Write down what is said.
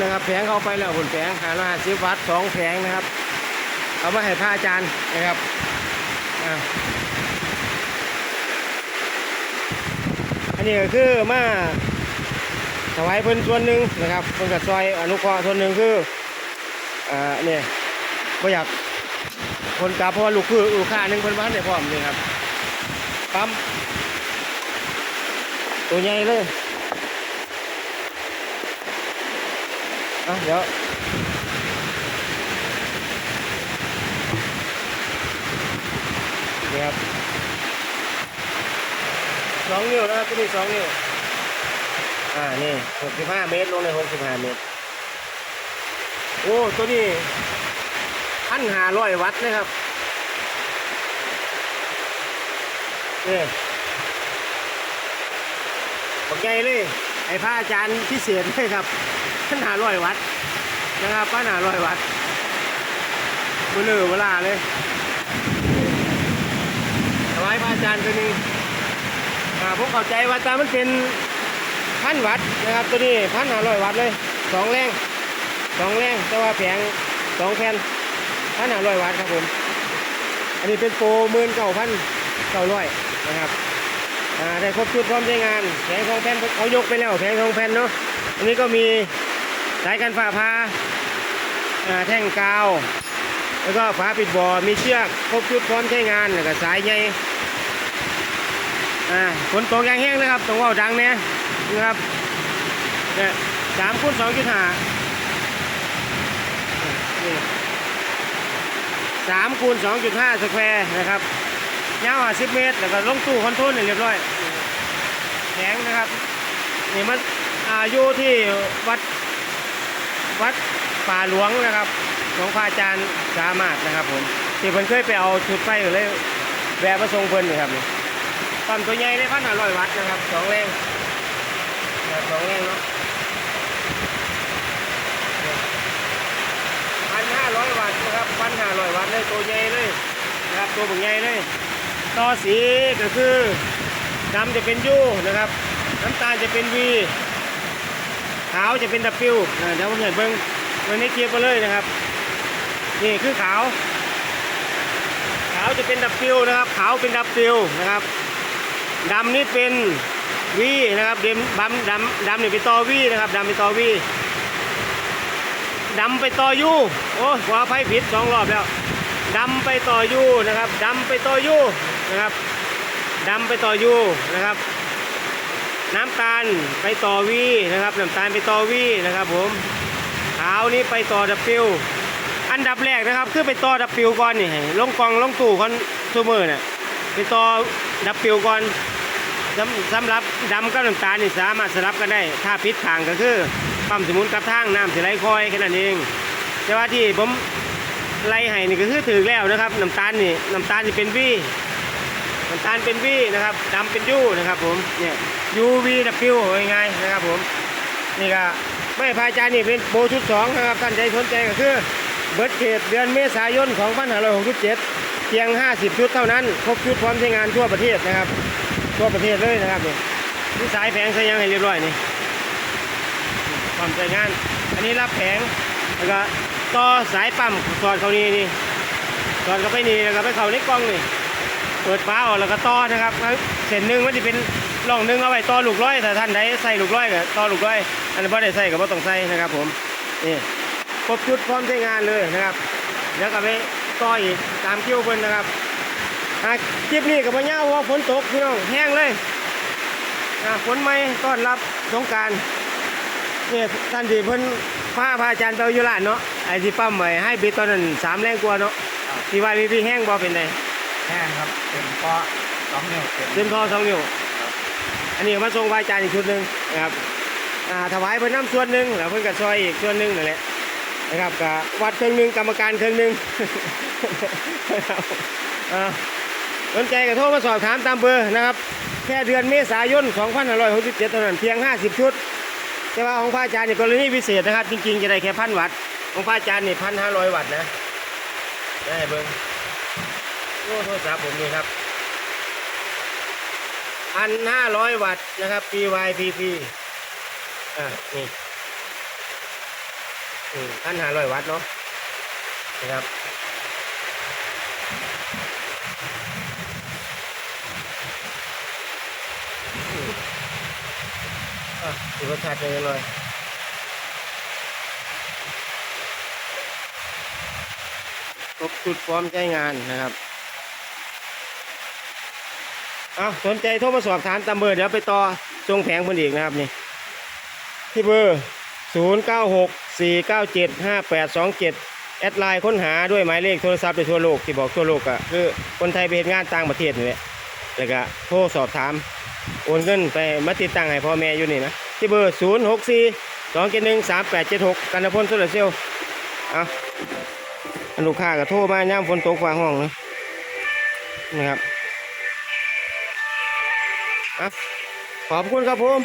นะครับแผงเข้าไปแล้วผลแผงหาราสิบวัตสองแผงนะครับ เอามาให้พระอาจารย์นะครับอันนี้ก็คือมาถวายเพิ่นส่วนหนึ่งนะครับเพิ่นกับซอยอนุเคราะห์ส่วนหนึ่งคืออ่าเนี่ยก็อยากคนกลับเพราะลูกคือลูกค้าหนึ่งเพิ่นบ้านได้พร้อมเลยครับปั๊มตัวใหญ่เลย อะเดี๋ยวนี่ครับสองนิ้วนะครับตัวนี้สองนิ้วอ่านี่หกสิบห้าเมตรลงในหกสิบห้าเมตร โอ้ตัวนี้พันหาร้อยวัตต์นะครับนี่บอกใหญ่เลย ไอ้พระอาจารย์พิเศษเลยครับพันหาร้อยวัตต์นะครับพันหาร้อยวัตต์มือเหลือเวลาเลยถวายพระอาจารย์ตัวนี้ผมเข้าใจว่าตามันเป็นพันวัตต์นะครับตัวนี้พันหาร้อยวัตต์เลยสองแรงสองแรงแต่ว่าแผงสองแผ่นพันหาร้อยวัตต์ครับผม อันนี้เป็นโปรหมื่นเก้าพันเก้าร้อยนะครับ ได้ครบชุดพร้อมใช้งานแผงสองแผ่นเขายกไปแล้วแผงสองแผ่นเนาะอันนี้ก็มีสายกันฝ่าพาอ่าแท่งกาว แล้วก็ฝาปิดบ่อมีเชือกครบชุดพร้อมใช้งานแล้วก็สายใยอ่าฝนตกยางแห้งนะครับต้องว่าดังเนี่ยนะครับเนี่ยสามคูณสองจุดห้าสามคูณสองจุดห้าสแควร์นะครับ ยาวห้าสิบเมตร แล้วก็ลงตู้คอนโทรลเนี่ยเรียบร้อยแข็งนะครับ นี่มันอายุที่วัดวัดป่าหลวงนะครับของพระอาจารย์สามารถนะครับผมที่เพิ่นเคยไปเอาชุดไฟเลยแวะมาส่งเพิ่นนี่ครับนี่ปั๊มตัวใหญ่ได้พันห้าร้อยวัตต์นะครับสองแรงนะครับสองแรงเนาะพันห้าร้อยวัตต์นะครับพันห้าร้อยวัตต์เลยตัวใหญ่เลยนะครับตัวบึงใหญ่เลย ต่อสีก็คือดำจะเป็นยูนะครับน้ำตาลจะเป็นวีขาวจะเป็นดับฟิวเดี๋ยวผมเห็นเบิ้งเบิ้งในคลิปมาเลยนะครับนี่คือขาว ขาวจะเป็นดับฟิวนะครับ ขาวเป็นดับฟิวนะครับดำนี่เป็นวีนะครับเดมดำดำดำนี่เป็นตอวีนะครับดำเป็นตอวีดำไปต่อยูโอ้ขวาไฟผิดสองรอบแล้วดำไปต่อยูนะครับดำไปต่อยู นะครับดำไปต่อยูนะครับ น้ำตาลไปต่อวีนะครับน้ำตาลไปต่อวีนะครับ ผมขาวนี้ไปต่อดับฟิวอันดับแรกนะครับ คือไปต่อดับปิวก่อนนี่ให้ลงกล่องลงตู้คอนซูเมอร์เนี่ยไปต่อดับปิวก่อนสำสำหรับดำกับน้ำตาลนี่สามารถสลับกันได้ ถ้าพิษทางก็คือปั๊มสมุนกับทางน้ำสิไหลคอยแค่นั้นเองแต่ว่าที่ผมไล่ให้นี่ก็คือถือแล้วนะครับน้ำตาลนี่น้ำตาลนี่เป็นวี น้ำตาลเป็นวีนะครับดำเป็นยูนะครับผมเนี่ยยูวีดับปิวง่ายๆนะครับผมนี่ก็ไม่พายจารย์นี่เป็นโปรชุดสองนะครับท่านใจสนใจก็คือเบิร์ดเขตเดือนเมษายนของพันห้าร้อยหกสิบเจ็ดเพียง 50 ชุดเท่านั้นครบชุดพร้อมใช้งานทั่วประเทศนะครับ ทั่วประเทศเลยนะครับนี่นี่สายแผงใช้ยังให้เรียบร้อยนี่พร้อมใช้งาน อันนี้รับแผงแล้วก็ต่อสายปั๊มสอดเข้านี่นี่สอดเข้าไปนี่แล้วก็ไปเข้าในกล่องนี่ เปิดฟ้าออกแล้วก็ต่อนะครับแล้วเส้นหนึ่งมันจะเป็นร่องหนึ่งเอาไว้ต่อลูกร้อยถ้าท่านใดใส่ลูกร้อยก็ต่อลูกร้อย อันนี้พอได้ใส่ก็บ่ต้องใส่นะครับ ผมนี่ครบชุดพร้อมใช้งานเลยนะครับเดี๋ยวก็ไปต่ออีกตามคิวเพิ่นนะครับคลิปนี้กับพ่อเน่าว่าฝนตกพี่น้องแห้งเลยอะฝนไม่ต้อนรับสงการเนี่ยท่านที่เพิ่นพาพระอาจารย์ไปเอาอยู่ร้านเนาะไอ้ที่ปั๊มไว้ให้บิดตอนนั้นสามแรงกว่าเนาะที่ว่าพี่พี่แห้งบ่เป็นไง แห้งครับเป็นเพราะสองนิ้วเต็มเต็มทอสองนิ้วอันนี้ก็มาส่งพระอาจารย์อีกชุดหนึ่งนะครับอ่าถวายเพิ่นน้ำส่วนหนึ่งแล้วเพิ่นก็ซอยอีกส่วนหนึ่งนั่นแหละนะครับกับวัดเครื่องหนึ่งกรรมการเครื่องหนึ่งอ่าสนใจก็โทรมาสอบถามตามเบอร์นะครับ แค่เดือนเมษายน 2567เท่านั้นเพียง 50 ชุด แต่ว่าของพระอาจารย์นี่กรณีพิเศษนะครับ จริงๆ จะได้แค่พันวัตต์ของพระอาจารย์นี่พันห้าร้อยวัตต์นะได้เบิ้ง โอ้โทรศัพท์ผมนี่ครับพันห้าร้อยวัตต์นะครับ PYPP อ่านี่พันห้าร้อยวัตต์เนาะนะครับอะดูรสชาติเป็นยังไงครบจุดพร้อมใช้งานนะครับ เอาสนใจโทรมาสอบถามตามเบอร์เดี๋ยวไปต่อทรงแผงคนอีกนะครับนี่ที่เบอร์ 0 9 6 4 9 7 5 8 2 7 แอดไลน์ค้นหาด้วยหมายเลขโทรศัพท์ในทั่วโลกที่บอกทั่วโลกอะคือคนไทยไปเฮ็ดงานต่างประเทศนี่แหละแล้วก็โทรสอบถาม โอนเงินไปมาติดตั้งให้พ่อแม่อยู่นี่นะที่เบอร์ 0 6 4 2 7 1 3 8 7 6 กันพลโซลาร์เซลล์เอาอันลูกค้าก็โทรมาย่ามฝนตกฟ้าห้องนะนะครับ เอาขอบคุณครับผม